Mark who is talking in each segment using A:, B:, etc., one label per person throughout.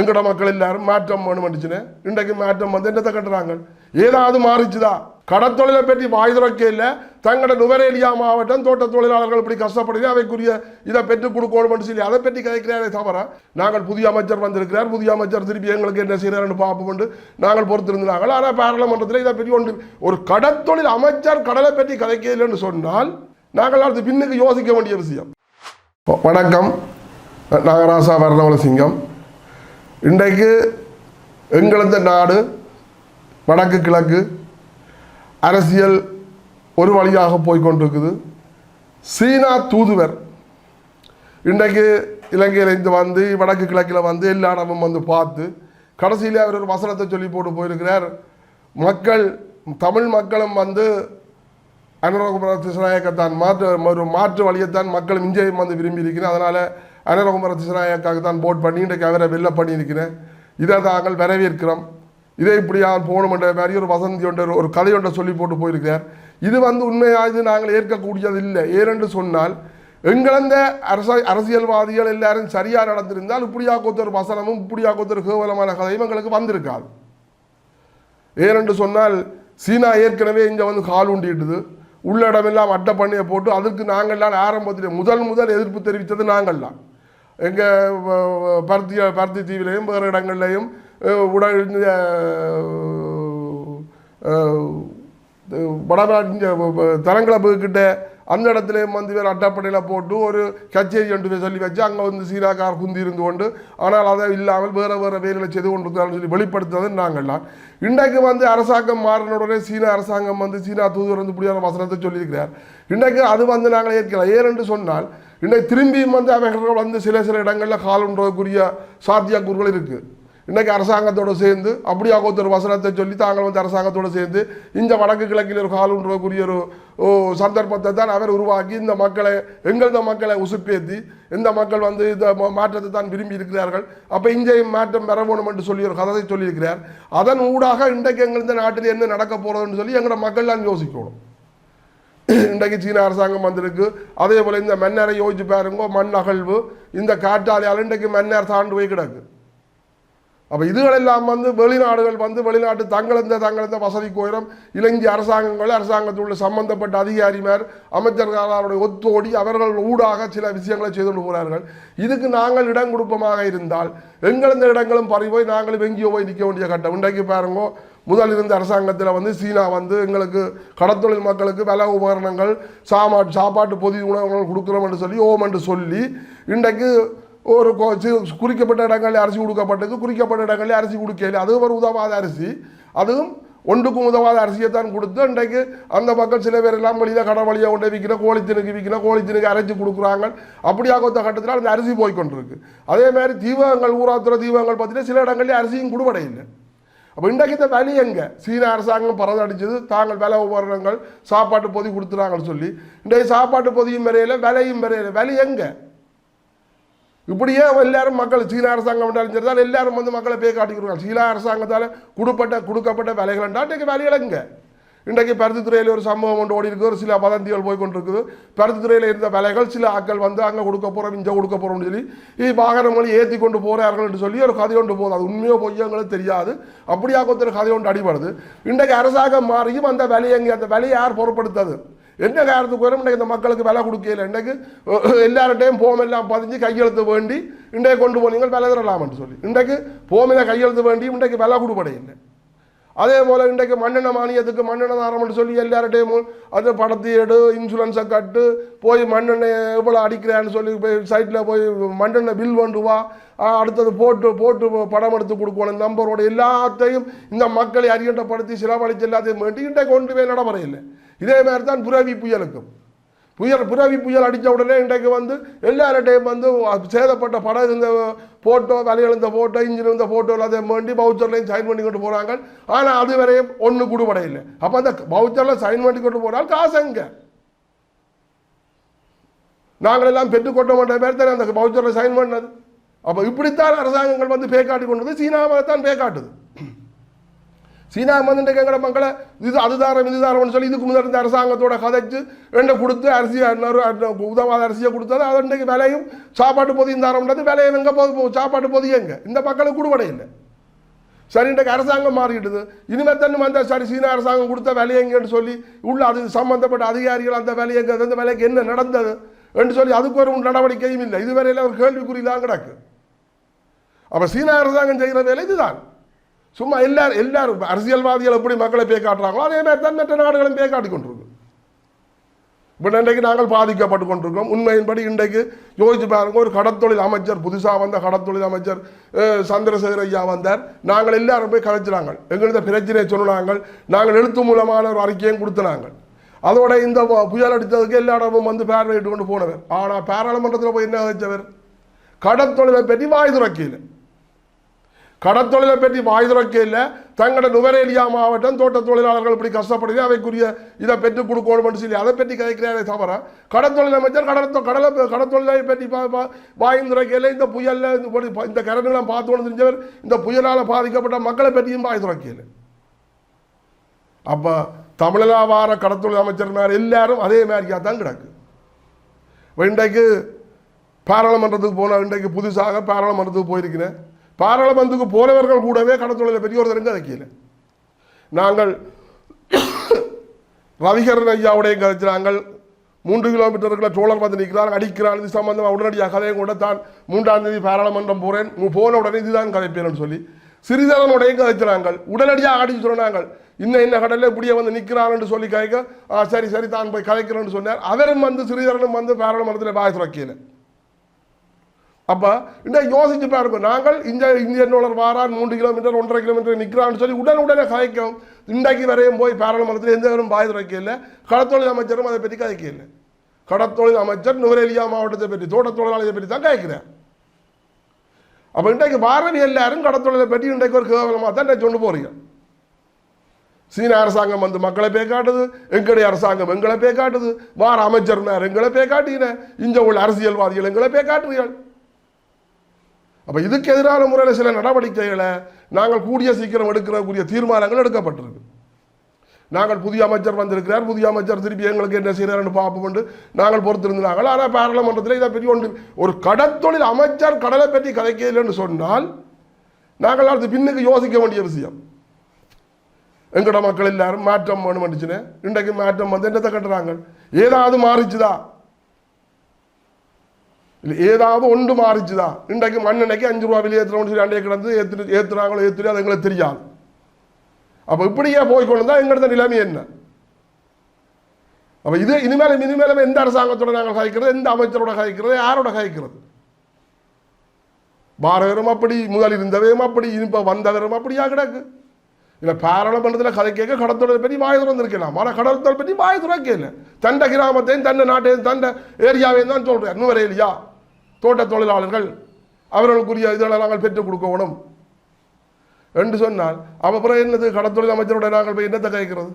A: எங்கட மக்கள் எல்லாரும் மாற்றம் வேணும்னுச்சுன்னு இன்றைக்கு மாற்றம் வந்து என்னத்தை கட்டுறாங்க? ஏதாவது மாறிச்சுதா? கடத்தொழிலை பற்றி வாய் திறக்க இல்லை. தங்களோட நுவரேலியா மாவட்டம் தோட்ட தொழிலாளர்கள் இப்படி கஷ்டப்படுது அவைக்குரிய இதை பெற்றுக் கொடுக்கணும்னு சொல்லி அதை பற்றி கதைக்கிறாரே தவிர நாங்கள் புதிய அமைச்சர் வந்திருக்கிறார். புதிய அமைச்சர் திருப்பி எங்களுக்கு என்ன செய்கிறார்னு பார்ப்போம் நாங்கள் பொறுத்திருந்தாங்கள் ஆனால் பாராளுமன்றத்தில் இதை பற்றி ஒன்று ஒரு கடத்தொழில் அமைச்சர் கடலை பற்றி கதைக்க இல்லைன்னு சொன்னால் நாங்கள் அடுத்து பின்னுக்கு யோசிக்க வேண்டிய விஷயம். வணக்கம். நாகராசா வர்ணவலசிங்கம் இன்றைக்கு எங்களது நாடு வடக்கு கிழக்கு அரசியல் ஒரு வழியாக போய்கொண்டிருக்குது. சீனா தூதுவர். இன்றைக்கு இலங்கையில் இருந்து வந்து வடக்கு கிழக்கில் வந்து எல்லா இடமும் வந்து பார்த்து கடைசியில் அவர் ஒரு வசனத்தை சொல்லி போட்டு போயிருக்கிறார். மக்கள் தமிழ் மக்களும் வந்து அனுரகுமார கிருஷ்ணநாயக்கத்தான் மாற்று ஒரு மாற்று வழியைத்தான் மக்கள் இஞ்சையும் வந்து விரும்பி இருக்கிறேன் அதனால் அனுரகுமர திசநாயக்காக தான் போட் பண்ணி இன்றைக்கு அவரை வெளில பண்ணியிருக்கிறேன். இதை தாங்கள் வரவேற்கிறோம். இதை இப்படியா போகணுமென்ற மாதிரி ஒரு வசந்தி ஒன்று ஒரு கதை ஒன்றை சொல்லி போட்டு போயிருக்கிறார். இது வந்து உண்மையாக இது நாங்கள் ஏற்கக்கூடியது இல்லை ஏனென்று சொன்னால் எங்களந்த அரச அரசியல்வாதிகள் எல்லாரும் சரியாக நடந்திருந்தால் இப்படியா கொத்தொரு வசனமும் இப்படியா கொத்தொரு கேவலமான கதையும் எங்களுக்கு வந்திருக்காது. ஏனென்று சொன்னால் சீனா ஏற்கனவே இங்கே வந்து கால் உண்டிட்டுது உள்ள இடமெல்லாம் அட்டை பண்ணியை போட்டு அதுக்கு நாங்கள்லாம் ஆரம்பத்தில் முதல் முதல் எதிர்ப்பு தெரிவித்தது நாங்கள்லாம் எங்கள் பருத்தி பருத்தி தீவிலையும் வேறு இடங்கள்லையும் உடல் வடநாட்டு தரங்கிழப்புக்கிட்ட அந்த இடத்துலையும் வந்து வேறு அட்டப்படையில் போட்டு ஒரு கச்சேரி என்று சொல்லி வச்சு அங்கே வந்து சீராக்கார் குந்தி இருந்து கொண்டு ஆனால் அதை இல்லாமல் வேறு வேறு வேலையில் செய்து கொண்டு இருந்தாலும் சொல்லி வெளிப்படுத்துறது நாங்கள்லாம் இன்றைக்கு வந்து அரசாங்கம் மாறின உடனே சீனா அரசாங்கம் வந்து சீனா தூதுவர் வந்து இப்படியான வசனத்தை சொல்லியிருக்கிறார். இன்றைக்கு அது வந்து நாங்கள் ஏற்கலாம் ஏறென்று சொன்னால் இன்றைக்கு திரும்பியும் வந்து அவைகள் வந்து சில சில இடங்களில் காலுன்றதுக்குரிய சாத்தியக்கூறுகள் இருக்குது இன்றைக்கு அரசாங்கத்தோடு சேர்ந்து அப்படியாக ஒருத்தர் வசனத்தை சொல்லி தாங்கள் வந்து அரசாங்கத்தோடு சேர்ந்து இந்த வடக்கு கிழக்கில் ஒரு காலன்றதுக்குரிய ஒரு சந்தர்ப்பத்தை தான் அவர் உருவாக்கி இந்த மக்களை எங்களது மக்களை உசுப்பேற்றி இந்த மக்கள் வந்து இந்த மா- மாற்றத்தை தான் விரும்பி இருக்கிறார்கள். அப்போ இங்கே மாற்றம் பெற வேணும் என்று சொல்லி ஒரு கதை சொல்லியிருக்கிறார். அதன் ஊடாக இன்றைக்கு எங்கள் இந்த நாட்டில் என்ன நடக்க போகிறதுன்னு சொல்லி எங்களோட மக்கள்லாம் யோசிக்கணும். இன்றைக்கு சீன அரசாங்கம் வந்திருக்கு. அதே போல் இந்த மன்னரை யோசிச்சு பாருங்க மண் அகழ்வு இந்த காற்றாலையால் இன்றைக்கு மன்னர் தாண்டு போய் கிடக்கு. அப்போ இதுகளெல்லாம் வந்து வெளிநாடுகள் வந்து வெளிநாட்டு தங்களந்த தங்களந்த வசதி கோயிலும் இலங்கை அரசாங்கங்கள் அரசாங்கத்தில் உள்ள சம்பந்தப்பட்ட அதிகாரிமார் அமைச்சர்களாருடைய ஒத்தோடி அவர்கள் ஊடாக சில விஷயங்களை செய்து கொண்டு போகிறார்கள் இதுக்கு நாங்கள் இடம் கொடுப்பமாக இருந்தால் எங்களந்த இடங்களும் பறி போய் நாங்களும் எங்கேயோ போய் நிற்க வேண்டிய கட்டம். இன்றைக்கு பாருங்க முதல் இருந்த அரசாங்கத்தில் வந்து சீனா வந்து எங்களுக்கு கடத்தொழில் மக்களுக்கு வில உபகரணங்கள் சாமா சாப்பாட்டு பொதி உணவுகள் கொடுக்குறோம் என்று சொல்லி ஓம் என்று சொல்லி இன்றைக்கு ஒரு கொ- குறிக்கப்பட்ட இடங்களில் அரிசி கொடுக்கப்பட்டது குறிக்கப்பட்ட இடங்களில் அரிசி கொடுக்கல. அது ஒரு உதவாத அரிசி. அதுவும் ஒன்றுக்கும் உதவாத அரிசியை தான் கொடுத்து இன்றைக்கு அந்த மக்கள் சில பேர் எல்லாம் வழியில் கடை வழியாக கொண்டு விற்கிற கோழித்தினுக்கு விற்கிற கோழித்தினுக்கு அரைச்சி கொடுக்குறாங்க. அப்படியாக ஒத்த கட்டத்தில் அந்த அரிசி போய்கொண்டிருக்கு அதே மாதிரி தீபங்கள் ஊராத்துற தீபகங்கள் பார்த்தீங்கன்னா சில இடங்களில் அரிசியும் கொடுபடையில்லை அப்போ இன்றைக்கு இந்த வழி எங்கே? சீன அரசாங்கம் பறந்தடிச்சது தாங்கள் விலை உபகரணங்கள் சாப்பாட்டு பொதி கொடுத்துறாங்கன்னு சொல்லி இன்றைக்கு சாப்பாட்டு பொதியும் வரையில விலையும் வரையில. விலை எங்கே? இப்படியே எல்லாரும் மக்கள் சீன அரசாங்கம் என்றாலும் சரி எல்லாரும் வந்து மக்களை பேய் காட்டிக்கிறாங்க சீன அரசாங்கத்தால் கொடுப்பட்ட கொடுக்கப்பட்ட விலைகள் இன்றைக்கு விலைகள் எங்கே? இன்றைக்கு பருத்தித்துறையில் ஒரு சம்பவம் ஒன்று ஓடி இருக்கு ஒரு சில வதந்திகள் போய் கொண்டிருக்குது பருத்தித்துறையில் இருந்த விலைகள் சில ஆக்கள் வந்து அங்கே கொடுக்க போகிறோம் இங்கே கொடுக்க போகிறோம்னு சொல்லி இது வாகனங்கள் ஏற்றி கொண்டு போகிறார்கள் என்று சொல்லி ஒரு கதை ஒன்று போகுது. அது உண்மையோ பொய்யங்களுக்கு தெரியாது. அப்படியாக ஒருத்தர் கதை ஒன்று அடிபடுது. இன்றைக்கு அரசாங்கம் மாறியும் அந்த விலையை எங்கே அந்த விலையை யார் பொருட்படுத்தாது? என்ன காரணத்துக்கு வரும் இன்றைக்கு இந்த மக்களுக்கு விலை கொடுக்கல. இன்றைக்கு எல்லார்டையும் எல்லார்ட்டையும் போம் எல்லாம் பதிஞ்சு கையெழுத்து வேண்டி இன்றைக்கு கொண்டு போனீங்கள் விலை தரலாம்னு சொல்லி. இன்றைக்கு போமில கையெழுத்து வேண்டி இன்றைக்கு விலை கொடுப்படையில்லை. அதே போல் இன்றைக்கு மண்ணெண்ண மானியத்துக்கு மண்ணெண்ண தாரம்னு சொல்லி எல்லார்டையும் அது படத்தை எடு இன்சூரன்ஸை கட்டு போய் மண்ணெண்ணெய் எவ்வளோ அடிக்கிறான்னு சொல்லி போய் சைட்டில் போய் மண்ணெண்ணெய் பில் கொண்டு வா. அடுத்தது போட்டு போட்டு படம் எடுத்து கொடுக்கணும். நம்பரோட எல்லாத்தையும் இந்த மக்களை அறியண்டப்படுத்தி செலவழிச்சு எல்லாத்தையும் வேண்டி இன்றைக்கு கொண்டு போய் நடைமுறையில் இதே மாதிரி தான் புரவி புயலுக்கும். புயல் புரவி புயல் அடித்த உடனே இன்றைக்கு வந்து எல்லார்டையும் வந்து சேதப்பட்ட படம் இருந்த ஃபோட்டோ விலையில் ஃபோட்டோ இன்ஜின் இருந்த ஃபோட்டோ எல்லாத்தையும் வேண்டி பவுச்சர்லையும் சைன் பண்ணி கொண்டு போகிறாங்க ஆனால் அது வரையும் ஒன்று கூடுபட இல்லை அப்போ அந்த பவுச்சரில் சைன் பண்ணி கொண்டு போனால் காசு எங்கே? நாங்கள் எல்லாம் பெற்றுக்கொட்ட மாட்ட பேர் தானே அந்த பவுச்சரில் சைன் பண்ணது. அப்போ இப்படித்தான் அரசாங்கங்கள் வந்து பேக்காட்டி கொண்டு வந்து சீனாவை தான் பேக்காட்டுது. சீனா வந்து எங்கட மக்களை இது அதுதாரம் இதுதாரம்னு சொல்லி இதுக்கு முதல் இருந்த அரசாங்கத்தோட கதைச்சு ரெண்டை கொடுத்து அரிசி உதவாத அரிசியை கொடுத்தது. அது இன்றைக்கு விலையும் சாப்பாட்டு பொதியும் தாரம்ன்றது விலையும் எங்கே போகுது? சாப்பாட்டு பொதி எங்கே? இந்த மக்களுக்கு குடுபடை இல்லை. சரி இன்றைக்கு அரசாங்கம் மாறிடுது இனிமேல் தண்ணி வந்த சரி சீனா அரசாங்கம் கொடுத்த விலை எங்கன்னு சொல்லி உள்ள அது சம்பந்தப்பட்ட அதிகாரிகள் அந்த வேலை எங்க அந்த வேலைக்கு என்ன நடந்தது என்று சொல்லி அதுக்கு ஒரு நடவடிக்கையும் இல்லை. இதுவரையில் ஒரு கேள்விக்குறி தான் கிடக்கு. அப்போ சீனா அரசாங்கம் செய்கிற வேலை இதுதான். சும்மா எல்லாரும் எல்லாரும் அரசியல்வாதிகள் எப்படி மக்களை பே காட்டுறாங்களோ அதே மாதிரி தான் மற்ற நாடுகளும் பே காட்டி கொண்டிருக்கும். இப்போ இன்றைக்கு நாங்கள் பாதிக்கப்பட்டு கொண்டிருக்கோம் உண்மையின்படி இன்றைக்கு யோசிச்சு பாருங்க ஒரு கடத்தொழில் அமைச்சர் புதுசாக வந்த கடத்தொழில் அமைச்சர் சந்திரசேகர் ஐயா வந்தார். நாங்கள் எல்லாரும் போய் கலைச்சினாங்க. எங்களுக்கு பிரச்சனையை சொன்னாங்க. நாங்கள் எழுத்து மூலமான ஒரு அறிக்கையும் கொடுத்தினாங்க. அதோட இந்த புயல் அடித்ததுக்கு எல்லா இடமும் வந்து பார்வையிட்டு கொண்டு போனவர். ஆனால் பாராளுமன்றத்தில் போய் என்ன வச்சவர்? கடத்தொழிலை பற்றி வாய் துறக்கையில். கடத்தொழிலை பற்றி வாய் இல்லை. தங்களோட நுவரேலியா மாவட்டம் தோட்ட தொழிலாளர்கள் இப்படி கஷ்டப்படுது. அவைக்குரிய இதை பெற்று கொடுக்கணும்னு சொல்லி அதை பற்றி கதைக்கிறாரே தவிர கடத்தொழில் அமைச்சர் கடத்த கடலை கடத்தொழிலை பற்றி பா- பா- வாயும் இந்த புயலில் இந்த பொடி- பார்த்தோன்னு கரண்டுலாம் தெரிஞ்சவர் இந்த புயலால் பாதிக்கப்பட்ட மக்களை பற்றியும் வாய் இல்லை. அப்போ தமிழனா வார கடத்தொழில் அமைச்சர் மாதிரி எல்லாரும் அதே மாதிரியாக தான் கிடக்கு. இன்றைக்கு பாராளுமன்றத்துக்கு போன இன்றைக்கு புதுசாக பாராளுமன்றத்துக்கு போயிருக்கிறேன். பாராளுமன்றத்துக்கு போனவர்கள் கூடவே கடத்தொழில பெரியோர் ஒரு தரங்க நாங்கள் ரவிகரன் ஐயாவுடைய கதைச்சு நாங்கள் மூன்று கிலோமீட்டருக்குள்ள சோழர் வந்து நிற்கிறார் அடிக்கிறார். இது சம்பந்தமாக உடனடியாக கதையும் கூட தான் மூன்றாம் தேதி பாராளுமன்றம் போகிறேன் மு- போன உடனே இதுதான் கதைப்பேன்னு சொல்லி. சிறிதரனுடைய கதைச்சினாங்கள் உடனடியாக அடிச்சு சொன்னாங்கள் இன்னும் இன்ன கடலில் இப்படியே வந்து நிற்கிறான்னு சொல்லி கதைக்க ஆ சரி சரி தான் போய் கதைக்கிறேன்னு சொன்னார். அவரும் வந்து சிறிதரனும் வந்து பாராளுமன்றத்தில் பாய் துறக்கையில் அப்போ இந்த யோசிச்சு பாருங்க நாங்கள் இந்த இந்தியன் டாலர் வாரான் மூன்று கிலோமீட்டர் ஒன்றரை கிலோமீட்டர் நிற்கிறான்னு சொல்லி உடனே உடனே கதைக்கும் இன்றைக்கு வரையும் போய் பாராளுமன்றத்தில் எந்த பேரும் பாய் துறைக்கல கடத்தொழில் அமைச்சரும் அதை பற்றி கதைக்கல கடத்தொழில் அமைச்சர் நுவரேலியா மாவட்டத்தை பற்றி தோட்ட தொழிலாளியை பற்றி தான் கதைக்கிறேன் அப்போ இன்றைக்கு பாரதி எல்லாரும் கடத்தொழிலை பற்றி இன்றைக்கு ஒரு கேவலமாக தான் இன்றைக்கு கொண்டு போறீங்க. சீன அரசாங்கம் வந்து மக்களை பே காட்டுது எங்களுடைய அரசாங்கம் எங்களை பே காட்டுது வார அமைச்சர்னார் எங்களை பே காட்டுகிறேன் இங்கே உள்ள அரசியல்வாதிகள் எங்களை பே காட்டுறீர்கள் அப்போ இதுக்கு எதிரான முறையில் சில நடவடிக்கைகளை நாங்கள் கூடிய சீக்கிரம் எடுக்கிறக்கூடிய தீர்மானங்கள் எடுக்கப்பட்டிருக்கு. நாங்கள் புதிய அமைச்சர் வந்திருக்கிறார் புதிய அமைச்சர் திருப்பி எங்களுக்கு என்ன செய்கிறார்னு பார்ப்போம் நாங்கள் பொறுத்திருந்தாங்க ஆனால் பாராளுமன்றத்தில் இதை பெரிய ஒன்று ஒரு கடத்தொழில் அமைச்சர் கடலை பற்றி கதைக்கலைன்னு சொன்னால் நாங்கள் அடுத்து பின்னுக்கு யோசிக்க வேண்டிய விஷயம். எங்கட மக்கள் எல்லாரும் மாற்றம் வேணுமெண்டுச்சுன்னு இன்றைக்கு மாற்றம் வந்து என்னத்தை கட்டுறாங்க? ஏதாவது மாறிச்சுதா? இல்லை ஏதாவது ஒன்று மாறிச்சுதா இன்றைக்கு மண்ணெண்ணைக்கு அஞ்சு ரூபா வெளியே ஏற்றுறோம்னு சொல்லி அண்டையை கிடந்து ஏற்று ஏற்றுறாங்களோ ஏற்றுலையோ அது எங்களுக்கு தெரியாது அப்போ இப்படியே போய் கொண்டு தான் எங்களோட நிலைமை என்ன அப்போ இது இனிமேலும் இனிமேலும் எந்த அரசாங்கத்தோட நாங்கள் கதைக்கிறது எந்த அமைச்சரோட கதைக்கிறது யாரோட கதைக்கிறது பாரதரும் அப்படி முதல் இருந்தவையும் அப்படி இப்போ வந்தவரும் அப்படியா கிடக்கு இல்லை பாராளுமன்றத்தில் கதை கேட்க கடத்தோட பற்றி வாய் திறந்திருக்கலாம் ஆனால் கடத்தொழில் பற்றி வாய் திறக்கல தண்ட கிராமத்தையும் தண்ட நாட்டையும் தண்ட ஏரியாவையும் தான் சொல்கிறேன் இன்னும் வரையிலையா தோட்ட தொழிலாளர்கள் அவர்களுக்குரிய இதெல்லாம் நாங்கள் பெற்றுக் கொடுக்கணும் என்று சொன்னால் அப்புறம் என்னது? கடத்தொழில் அமைச்சரோட நாங்கள் போய் என்னத்தை கதைக்கிறது?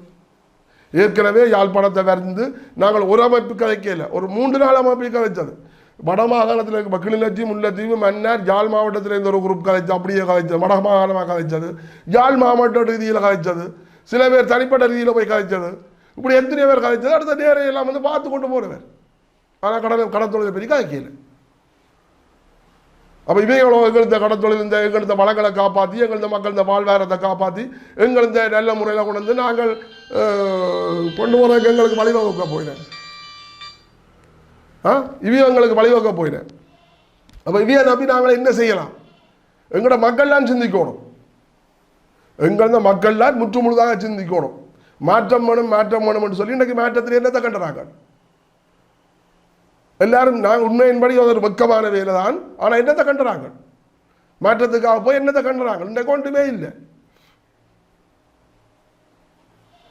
A: ஏற்கனவே யாழ்ப்பாணத்தை வரைந்து நாங்கள் ஒரு அமைப்பு கதைக்கல. ஒரு மூன்று நாள் அமைப்பு கதைச்சது. வட மாகாணத்தில் இருக்க கிளிநொச்சி முல்லைத்தீவு மன்னார் யாழ் மாவட்டத்தில் இருந்த ஒரு குரூப் கதைச்சு அப்படியே கதைச்சது வட மாகாணமாக கதைச்சது. யாழ் மாவட்ட ரீதியில் கதைச்சது. சில பேர் தனிப்பட்ட ரீதியில் போய் கதைச்சது. இப்படி எத்தனை பேர் கதைச்சது. அடுத்த நேரம் எல்லாம் வந்து பார்த்து கொண்டு போகிறவர் ஆனால் கடல் கடத்தொழில் பெரிய கதைக்கலை. அப்போ இவைகளோ எங்களது கடத்தொழில் இந்த எங்களது வளங்களை காப்பாற்றி எங்களது மக்கள் இந்த வாழ்வாரத்தை காப்பாற்றி எங்களது நல்ல முறையில் கொண்டு வந்து நாங்கள் கொண்டு போகிறதுக்கு எங்களுக்கு வழிவகுக்க போயினேன் ஆ? இவையும் எங்களுக்கு வழிவகுக்க போயினேன் அப்போ இவையை நம்பி நாங்கள் என்ன செய்யலாம்? எங்களோட மக்கள்லாம் சிந்திக்கணும். எங்களது மக்கள்லாம் முற்று முழுதாக சிந்திக்கணும். மாற்றம் வேணும் மாற்றம் வேணும்னு சொல்லி இன்றைக்கு மாற்றத்தில் என்னத்தை கண்டுறாங்க? எல்லாரும் நான் உண்மையின்படி அது ஒரு வெக்கமான வேலை தான் ஆனால் என்னத்தை கண்டுறாங்க? மாற்றத்துக்காக போய் என்னத்தை கண்டுறாங்க? இந்த கொண்டுமே இல்லை.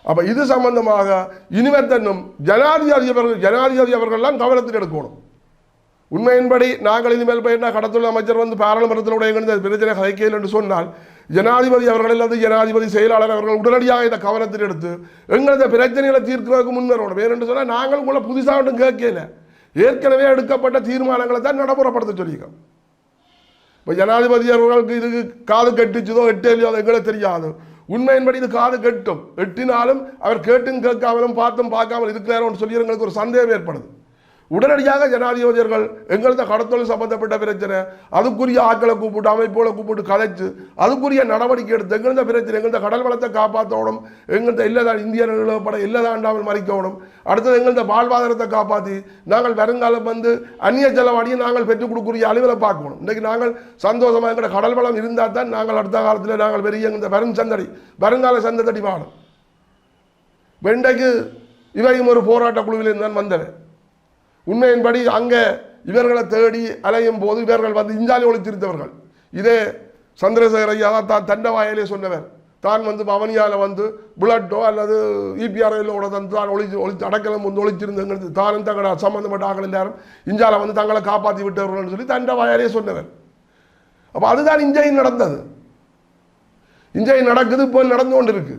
A: அப்போ இது சம்பந்தமாக இனிமேல் தன்னும் ஜனாதிபதி அவர்கள் ஜனாதிபதி அவர்கள்லாம் கவனத்தில் எடுக்கணும். உண்மையின்படி நாங்கள் இனிமேல் போய் என்ன கடத்தொழில் அமைச்சர் வந்து பாராளுமன்றத்தினுடைய எங்கிருந்த பிரச்சனை கதைக்கையில் என்று சொன்னால் ஜனாதிபதி அவர்கள் அல்லது ஜனாதிபதி செயலாளர் அவர்கள் உடனடியாக இதை கவனத்தில் எடுத்து எங்களது பிரச்சனைகளை தீர்க்கிறதுக்கு முன்வரணும் வேறென்று சொன்னால் நாங்கள் உங்களை புதுசாக ஒன்றும் கேட்கல. ஏற்கனவே எடுக்கப்பட்ட தீர்மானங்களை தான் நடைமுறைப்படுத்த சொல்லியிருக்கோம் இப்போ ஜனாதிபதி அவர்களுக்கு இதுக்கு காது கட்டிச்சதோ எட்டேலையோ அது எங்களுக்கு தெரியாது. உண்மையின்படி இது காது கெட்டும். எட்டினாலும் அவர் கேட்டும் கேட்காமலும் பார்த்தும் பார்க்காமல் இருக்கிறாரோன்னு சொல்லி எங்களுக்கு ஒரு சந்தேகம் ஏற்படுது. உடனடியாக ஜனாதிபதியர்கள் எங்களது கடத்தொழில் சம்பந்தப்பட்ட பிரச்சனை அதுக்குரிய ஆட்களை கூப்பிட்டு அமைப்புகளை கூப்பிட்டு கலைச்சு அதுக்குரிய நடவடிக்கை எடுத்து எங்களது பிரச்சனை எங்களது கடல் வளத்தை காப்பாற்றணும் எங்களது இல்லதான் இந்திய நிலப்பட இல்லதாண்டாமல் மறிக்கணும். அடுத்தது எங்களது வாழ்வாதாரத்தை காப்பாற்றி நாங்கள் வருங்காலம் வந்து அந்நிய செலவாடியை நாங்கள் பெற்றுக் கொடுக்கக்கூடிய அளவில் பார்க்கணும். இன்றைக்கு நாங்கள் சந்தோஷமாக எங்களோட கடல் வளம் இருந்தால் தான் நாங்கள் அடுத்த காலத்தில் நாங்கள் பெரிய இந்த வரும் சந்தடி வருங்கால சந்தடி வாழும். வெண்டைக்கு இவையும் ஒரு போராட்ட குழுவில் இருந்தான் வந்தவன் உண்மையின்படி அங்கே இவர்களை தேடி அலையும் போது இவர்கள் வந்து இஞ்சாலி ஒழித்திருந்தவர்கள் இதே சந்திரசேகர் ஐயா தான் தான் தண்ட வாயிலே சொன்னவர். தான் வந்து பவனியால் வந்து புல்லட்டோ அல்லது இபிஆர்ஐலோட தந்து தான் ஒழிச்சு ஒழித்து அடக்கலம் வந்து ஒழிச்சிருந்தங்கிறது தானும் தங்களை சம்மந்தப்பட்ட ஆக்கள் எல்லாரும் இஞ்சால வந்து தங்களை காப்பாற்றி விட்டவர்கள்னு சொல்லி தண்ட வாயாலே சொன்னவர். அப்போ அதுதான் இஞ்சையும் நடந்தது. இஞ்சையும் நடக்குது இப்போ நடந்து கொண்டு இருக்கு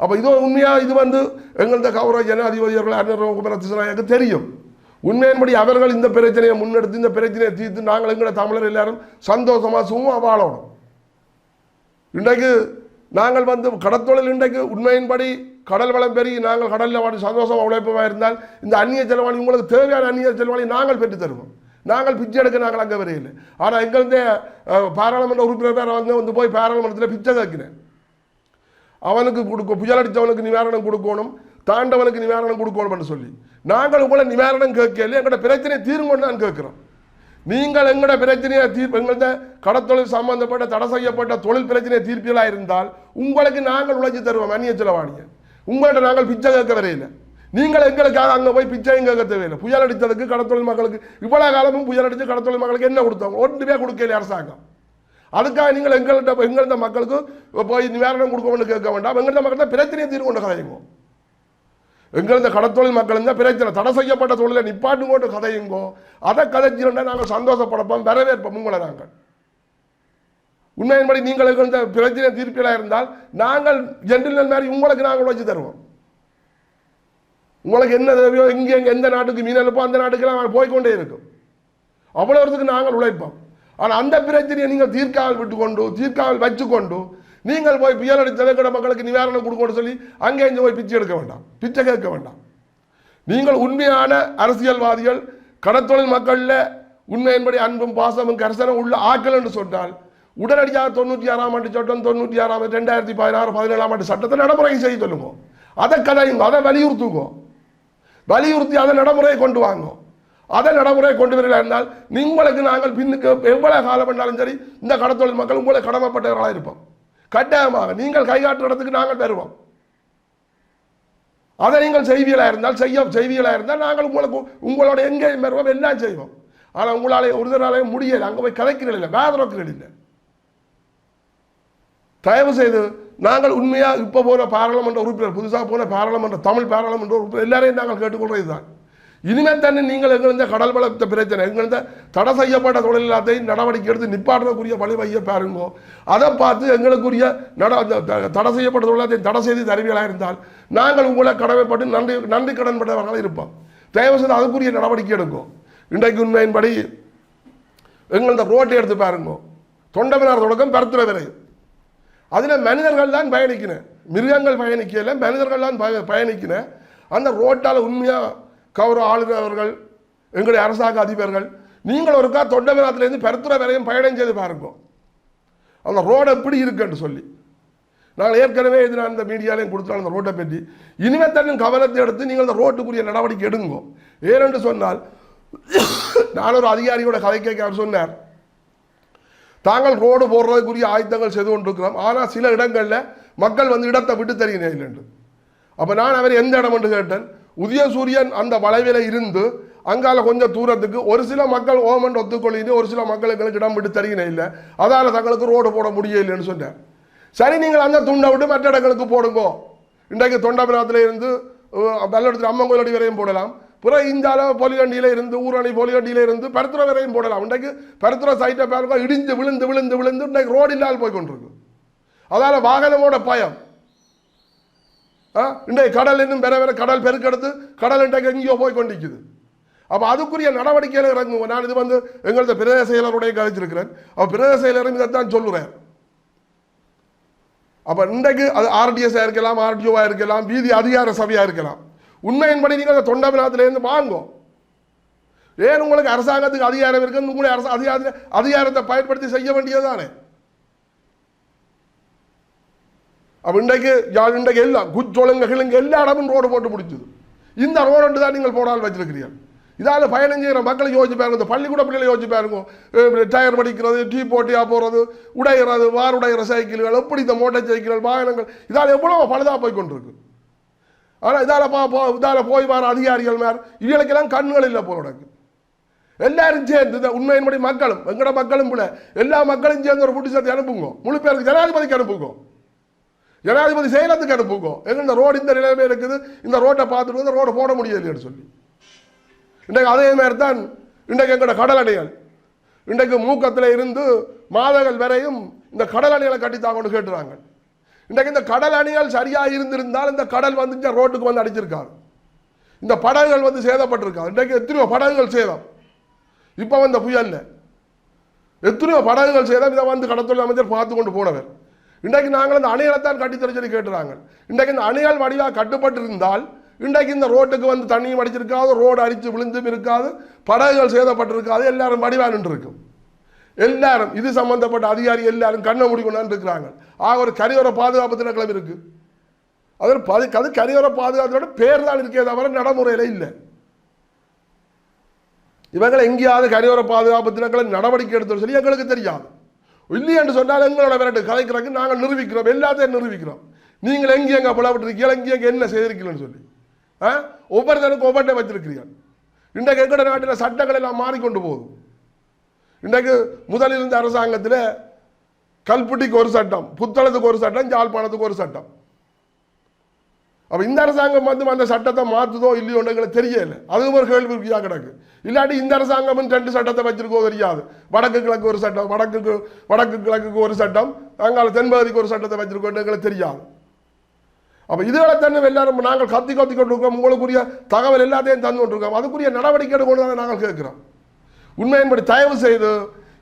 A: அப்போ இது உண்மையாக இது வந்து எங்களது கௌரவ ஜனாதிபதியர்கள் அருண் குமரத்திசனாயக்கு தெரியும். உண்மையின்படி அவர்கள் இந்த பிரச்சனையை முன்னெடுத்து இந்த பிரச்சனையை தீர்த்து நாங்கள் எங்களோட தமிழர் எல்லாரும் சந்தோஷமாக சும்மா வாழணும். இன்றைக்கு நாங்கள் வந்து கடத்தொழில் இன்றைக்கு உண்மையின்படி கடல் வளம் பெருகி நாங்கள் கடலில் வாடி சந்தோஷமாக உழைப்பமாக இருந்தால் இந்த அந்நிய செலவாணி உங்களுக்கு தேவையான அந்நிய செலவாணி நாங்கள் பெற்று தருவோம். நாங்கள் பிச்சை எடுக்க நாங்கள் அங்கே வரையில் ஆனால் எங்கேருந்தே பாராளுமன்ற உறுப்பினர் பேரை வந்து வந்து போய் பாராளுமன்றத்தில் பிச்சை கேட்கிறேன். அவனுக்கு கொடுக்க புயலடித்தவனுக்கு நிவாரணம் கொடுக்கணும். தாண்டவனுக்கு நிவாரணம் கொடுக்கணும்னு சொல்லி. நாங்கள் உங்களை நிவாரணம் கேட்கல எங்களோட பிரச்சனையை தீர்ங்கன்னு நான் கேட்குறோம். நீங்கள் எங்களோட பிரச்சனையை தீர்ப்பு எங்களோட கடத்தொழில் சம்பந்தப்பட்ட தடை செய்யப்பட்ட தொழில் பிரச்சனையை தீர்ப்பீலாக இருந்தால் உங்களுக்கு நாங்கள் உழைச்சி தருவோம் அந்நிய செலவாணியை உங்கள்கிட்ட நாங்கள் பிச்சை கேட்க வரையில. நீங்கள் எங்களுக்காக அங்கே போய் பிச்சையும் கேட்க தேவையில்லை. புயல் அடித்ததுக்கு கடத்தொழில் மக்களுக்கு இவ்வளோ காலமும் புயல் அடித்து கடத்தொழில் மக்களுக்கு என்ன கொடுத்தோம்? ஒன்றுமே கொடுக்கல அரசாங்கம். அதுக்காக நீங்கள் எங்கள்கிட்ட எங்கள்கிட்ட மக்களுக்கு போய் நிவாரணம் கொடுக்கணும்னு கேட்க வேண்டாம். எங்கள்கிட்ட மக்கள்கிட்ட பிரச்சனையை தீர்வு கொண்டு கதையுங்கோ எங்களது கடத்தொழில் மக்கள் இருந்தால் பிரச்சனை. தடை செய்யப்பட்ட தொழிலை நிப்பாட்டு கொண்டு கதையுங்கோ. அதை கதைச்சிருந்தா நாங்கள் சந்தோஷப்படப்போம் வரவேற்போம் உங்களை நாங்கள். உண்மையின்படி நீங்கள் இந்த பிரச்சனை தீர்ப்பிலாக இருந்தால் நாங்கள் ஜென்டில்மேன் மாதிரி உங்களுக்கு நாங்கள் வச்சு தருவோம். உங்களுக்கு என்ன தேவையோ இங்கே எங்கே எந்த நாட்டுக்கு மீன் அனுப்போ அந்த நாட்டுக்கெல்லாம் போய்க்கொண்டே இருக்கும். அவ்வளோத்துக்கு நாங்கள் உழைப்போம். ஆனால் அந்த பிரச்சனையை நீங்கள் தீர்க்காமல் விட்டுக்கொண்டு தீர்க்காமல் வச்சுக்கொண்டு நீங்கள் போய் புயல் அடித்த மக்களுக்கு நிவாரணம் கொடுக்கணும்னு சொல்லி அங்கே இங்கே போய் பிச்சை எடுக்க வேண்டாம். பிச்சை கேட்க வேண்டாம். நீங்கள் உண்மையான அரசியல்வாதிகள் கடத்தொழில் மக்களில் உண்மையின்படி அன்பும் பாசமும் கரிசனம் உள்ள ஆட்கள் என்று சொன்னால் உடனடியாக தொண்ணூற்றி ஆறாம் ஆண்டு சட்டம் தொண்ணூற்றி ஆறாம் ஆண்டு ரெண்டாயிரத்தி பதினாறு பதினேழாம் ஆண்டு சட்டத்தை நடைமுறை செய்ய சொல்லுங்க அதை கதையுங்க அதை வலியுறுத்துங்க. வலியுறுத்தி அதை நடைமுறையை கொண்டு வாங்க. அதை நடைமுறையை கொண்டு வரல இருந்தால் உங்களுக்கு நாங்கள் பின்னுக்கு எவ்வளவு காலம் பண்ணாலும் சரி இந்த கடத்தொழில் மக்கள் உங்களை கடமைப்பட்டவர்களாக இருப்போம். கட்டாயமாக நீங்கள் கைகாட்டுற இடத்துக்கு நாங்கள் தருவோம் அதை நீங்கள் செய்வியலாக இருந்தால் செய்ய செய்வியலாக இருந்தால் நாங்கள் உங்களுக்கு உங்களோட எங்கேயும் வருவோம் எல்லாம் செய்வோம். ஆனால் உங்களாலே ஒருத்தராலே முடியலை. அங்கே போய் கதைக்கிறீர்கள் இல்லை வேதனோக்கிறீர்கள் இல்லை. தயவு செய்து நாங்கள் உண்மையாக இப்போ போன பாராளுமன்ற உறுப்பினர் புதுசாக போன பாராளுமன்ற தமிழ் பாராளுமன்ற உறுப்பினர் எல்லாரையும் நாங்கள் கேட்டுக்கொள்வது தான் இனிமேல் தானே நீங்கள் எங்கிருந்த கடல் வளர்த்த பிரச்சனை. எங்கிருந்த தடை செய்யப்பட்ட தொழில் எல்லாத்தையும் நடவடிக்கை எடுத்து நிப்பாட்டுறதுக்குரிய வழிவகைய பாருங்கோ. அதை பார்த்து எங்களுக்குரிய நட அந்த த- தடை செய்யப்பட்ட தொழிலாத்தையும் தடை செய்து தருவிகளாக இருந்தால் நாங்கள் உங்களை கடமைப்பட்டு நன்றி நன்றி கடன்பட்டவர்களாக இருப்போம். தயவு செய்து அதுக்குரிய நடவடிக்கை எடுக்கும் இன்றைக்கு உண்மையின்படி எங்களது ரோட்டை எடுத்து பாருங்கோ. தொண்டமினார் தொடக்கம் பருத்துறை விரை அதில் மனிதர்கள் தான் பயணிக்கின. மிருகங்கள் பயணிக்கல மனிதர்கள் தான் பய பயணிக்கின. அந்த ரோட்டால் உண்மையாக கௌரவ ஆளுநர் அவர்கள் எங்களுடைய அரசாங்க அதிபர்கள் நீங்கள் ஒருக்கா தொண்டமினாத்திலேருந்து பருத்துறை வரையும் பயணம் செய்து பாருங்க. அந்த ரோடு எப்படி இருக்குன்னு சொல்லி. நாங்கள் ஏற்கனவே இது நான் இந்த மீடியாலையும் கொடுத்துருவோம் அந்த ரோட்டை பற்றி. இனிமேல் தன்னும் கவனத்தை எடுத்து நீங்கள் அந்த ரோட்டுக்குரிய நடவடிக்கை எடுங்கோ. ஏனென்று சொன்னால் நான் ஒரு அதிகாரியோட கதை கேட்க அவர் சொன்னார். தாங்கள் ரோடு போடுறதுக்குரிய ஆயுதங்கள் செய்து கொண்டிருக்கிறோம். ஆனால் சில இடங்களில் மக்கள் வந்து இடத்தை விட்டு தெரியினேன் அப்போ நான் அவர் எந்த இடம் என்று கேட்டேன்? உதயசூரியன் அந்த வளைவில் இருந்து அங்கால கொஞ்சம் தூரத்துக்கு ஒரு சில மக்கள் ஓமன் ஒத்துக்கொள்ளிட்டு ஒரு சில மக்களுக்கு இடம் விட்டு தருகினே இல்லை. அதால் தங்களுக்கு ரோடு போட முடியலைன்னு சொன்னேன் சரி நீங்கள் அந்த துண்டை விட்டு மற்ற இடங்களுக்கு போடுங்கோ. இன்றைக்கு தொண்டபிராத்தில் இருந்து வெள்ளடத்தில் அம்மன் கோயில் அடி வரையும் போடலாம். புற இந்தால பொலிகண்டியில இருந்து ஊரணி பொலிகண்டியில இருந்து பருத்துறை வரையும் போடலாம். இன்றைக்கு பருத்துறை சைட்டை பாருங்க இடிஞ்சு விழுந்து விழுந்து விழுந்து இன்றைக்கு ரோடு இல்லாமல் போய் கொண்டிருக்கு. அதால வாகனமோட பயம். ஆ, இன்றைக்கு கடல் இன்னும் வேற வேற கடல் பெருக்கெடுத்து கடல் இன்றைக்கு எங்கேயோ போய் கொண்டிருக்குது. அப்போ அதுக்குரிய நடவடிக்கையில் இறங்குவோம் நான் இது வந்து எங்களது பிரதேச செயலருடைய கழிச்சிருக்கிறேன். அப்போ பிரதேச செயலரும் இதைத்தான் சொல்லுறேன் அப்போ இன்றைக்கு அது ஆர்டிஎஸ்ஸாக இருக்கலாம் ஆர்டிஓவாக இருக்கலாம் வீதி அதிகார சபையாக இருக்கலாம். உண்மையின்படி நீங்கள் அந்த தொண்டபிலாத்திலேருந்து வாங்கும் ஏன் உங்களுக்கு அரசாங்கத்துக்கு அதிகாரம் இருக்குன்னு உங்களுடைய அரசு அதிகாரத்தை அதிகாரத்தை பயன்படுத்தி செய்ய வேண்டியது தானே அப்போ இன்றைக்கு யாழ் இன்றைக்கு எல்லாம் குச்சோளுங்க கிழங்கு எல்லா இடமும் ரோடு போட்டு முடிச்சுது. இந்த ரோடு தான் நீங்கள் போடாமல் வச்சிருக்கிறீர்கள் இதால் பயணம் செய்கிற மக்களை யோசிச்சு பாருங்க. இந்த பள்ளிக்கூட பிள்ளைகளை யோசிச்சு பாருங்க. டயர் படிக்கிறது டீ போட்டியாக போகிறது உடையிறது வார் உடையிற சைக்கிள்கள் எப்படி இந்த மோட்டார் சைக்கிள்கள் வாகனங்கள் இதால் எவ்வளோ பழுதாக போய் கொண்டிருக்கு ஆனால் இதால் பா போ இதால் போய் வர அதிகாரிகள் மேர் இவங்களுக்கெல்லாம் கண்கள் இல்லை போல உனக்கு. எல்லாரும் சேர்ந்து இந்த உண்மையின்படி மக்களும் எங்கட மக்களும் கூட எல்லா மக்களும் சேர்ந்து ஒரு புட்டிசத்தை அனுப்புங்க. முழு பேருக்கு ஜனாதிபதிக்கு அனுப்புங்க. ஜனாதிபதி செயலத்துக்கு அனுப்புங்க. எங்க இந்த ரோடு இந்த நிலைமை இருக்குது? இந்த ரோட்டை பார்த்துட்டு இந்த ரோடை போட முடியலைன்னு சொல்லி. இன்றைக்கு அதே மாதிரி தான் இன்றைக்கு எங்களோட கடல் அணைகள். இன்றைக்கு மூக்கத்தில் இருந்து மாதங்கள் வரையும் இந்த கடல் அணைகளை கட்டித்தாங்கன்னு கேட்டுறாங்க. இன்றைக்கு இந்த கடல் அணிகள் சரியாக இருந்திருந்தால் இந்த கடல் வந்து ரோட்டுக்கு வந்து அடிச்சிருக்காரு. இந்த படகுகள் வந்து சேதப்பட்டிருக்காது இன்றைக்கு எத்தனையோ படகுகள் சேதம். இப்போ வந்த புயலில். எத்தனையோ படகுகள் சேதம். இதை வந்து கடத்தொழில் அமைச்சர் பார்த்து கொண்டு போனவர். இன்றைக்கு நாங்கள் இந்த அணைகளைத்தான் கட்டித்தர சொல்லி கேட்டுறாங்க. இன்றைக்கு இந்த அணைகள் வடிவாக கட்டுப்பட்டிருந்தால் இன்றைக்கு இந்த ரோட்டுக்கு வந்து தண்ணியும் அடிச்சிருக்காது ரோடு அடித்து விழுந்தும் இருக்காது படகுகள் சேதப்பட்டிருக்காது எல்லாரும் வடிவாக நின்றுருக்கும். எல்லாரும் இது சம்பந்தப்பட்ட அதிகாரி எல்லாரும் கண்ணை மூடி இருக்கிறாங்க ஆக ஒரு கரையோர பாதுகாப்பு தினக்கிழமை இருக்கு. அதில் பதி அது கரையோர பாதுகாப்போட பேர் தான் இருக்கே தவிர நடைமுறையில் இல்லை. இவங்களை எங்கேயாவது கரையோர பாதுகாப்பு தினங்களை நடவடிக்கை எடுத்து சொல்லி எங்களுக்கு தெரியாது. இல்லை என்று சொன்னால் எங்களோட விரட்டு. கலைக்கிறாங்க நாங்கள் நிரூபிக்கிறோம். எல்லாத்தையும் நிரூபிக்கிறோம். நீங்கள் எங்கே எங்கே புலப்பட்டிருக்கீங்க எங்கே எங்கே என்ன செய்திருக்கீங்கன்னு சொல்லி. ஆ? ஒவ்வொருத்தருக்கும் ஒவ்வொன்றை வச்சிருக்கிறீர்கள் இன்றைக்கு எங்களோட நாட்டில் சட்டங்கள் எல்லாம் மாறிக்கொண்டு போகுது. இன்றைக்கு முதலில் இருந்த அரசாங்கத்தில் கல்புட்டிக்கு ஒரு சட்டம் புத்தளத்துக்கு ஒரு சட்டம் ஜாழ்ப்பாணத்துக்கு ஒரு சட்டம். அப்போ இந்த அரசாங்கம் வந்து அந்த சட்டத்தை மாற்றுதோ இல்லையோன்னு எங்களுக்கு தெரியல. அது ஒரு கேள்விக்குறியாக கிடக்கு. இல்லாட்டி இந்த அரசாங்கமும் ரெண்டு சட்டத்தை வச்சிருக்கோ தெரியாது. வடக்கு கிழக்கு ஒரு சட்டம் வடக்கு வடக்கு கிழக்குக்கு ஒரு சட்டம் அங்கால தென்பகுதிக்கு ஒரு சட்டத்தை வச்சிருக்கோன்னு எங்களுக்கு தெரியாது. அப்போ இதுகளை தண்ணி எல்லாரும் நாங்கள் கத்தி கத்தி கொண்டு இருக்கோம். உங்களுக்குரிய தகவல் எல்லாத்தையும் தந்து கொண்டிருக்கோம் அதுக்குரிய நடவடிக்கை எடுக்கணும் தான் நாங்கள் கேட்குறோம். உண்மையின்படி தயவு செய்து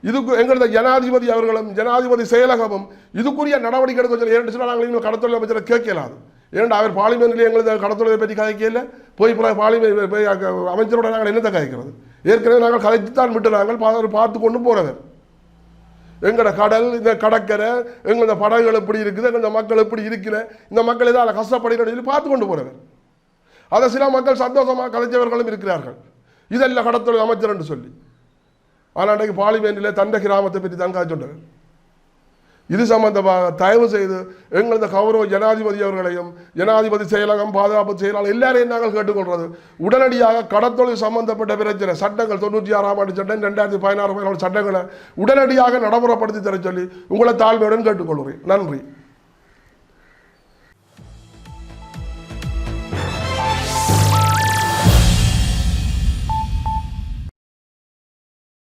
A: இதுக்கு எங்களது ஜனாதிபதி அவர்களும் ஜனாதிபதி செயலகமும் இதுக்குரிய நடவடிக்கை எடுக்க சொல்லி ஏன்னு சொன்னால் நாங்கள் இன்னும் கடத்தொழில் அமைச்சரை கேட்கலாது. ஏன்டா அவர் பார்லிமெண்ட்லேயே எங்களது கடத்துறதை பற்றி கதைக்கல. போய் பார்லிமெண்ட் போய் அமைச்சரோட நாங்கள் என்னத்தை கதைக்கிறது? ஏற்கனவே நாங்கள் கதைத்துத்தான் விட்டு நாங்கள் பா- பார்த்து கொண்டு போகிறவர் எங்களோட கடல் இந்த கடற்கரை எங்களோட படகுகள் எப்படி இருக்குது எங்களோட மக்கள் எப்படி இருக்கிற இந்த மக்கள் எதாவது கஷ்டப்படுகிறோம் சொல்லி பார்த்து கொண்டு போகிறவர் அதை சில மக்கள் சந்தோஷமாக கதைச்சவர்களும் இருக்கிறார்கள். இதெல்லாம் கடத்தொழில் அமைச்சர் என்று சொல்லி. ஆனால் அன்றைக்கு பார்லிமெண்ட்டில் தந்த கிராமத்தை பற்றி தங்கா சொன்னார் இது சம்பந்தமாக தயவு செய்து எங்களது கௌரவ ஜனாதிபதி அவர்களையும் ஜனாதிபதி செயலகம் பாதுகாப்பு செயலாளர் எல்லாரையும் நாங்கள் கேட்டுக்கொள்றது. உடனடியாக கடத்தொழில் சம்பந்தப்பட்ட பிரச்சனை சட்டங்கள் தொண்ணூற்றி ஆறாம் ஆண்டு சட்டம் ரெண்டாயிரத்தி பதினாறு சட்டங்களை உடனடியாக நடைமுறைப்படுத்தி தர சொல்லி உங்களை தாழ்மையுடன் கேட்டுக்கொள்கிறேன். நன்றி.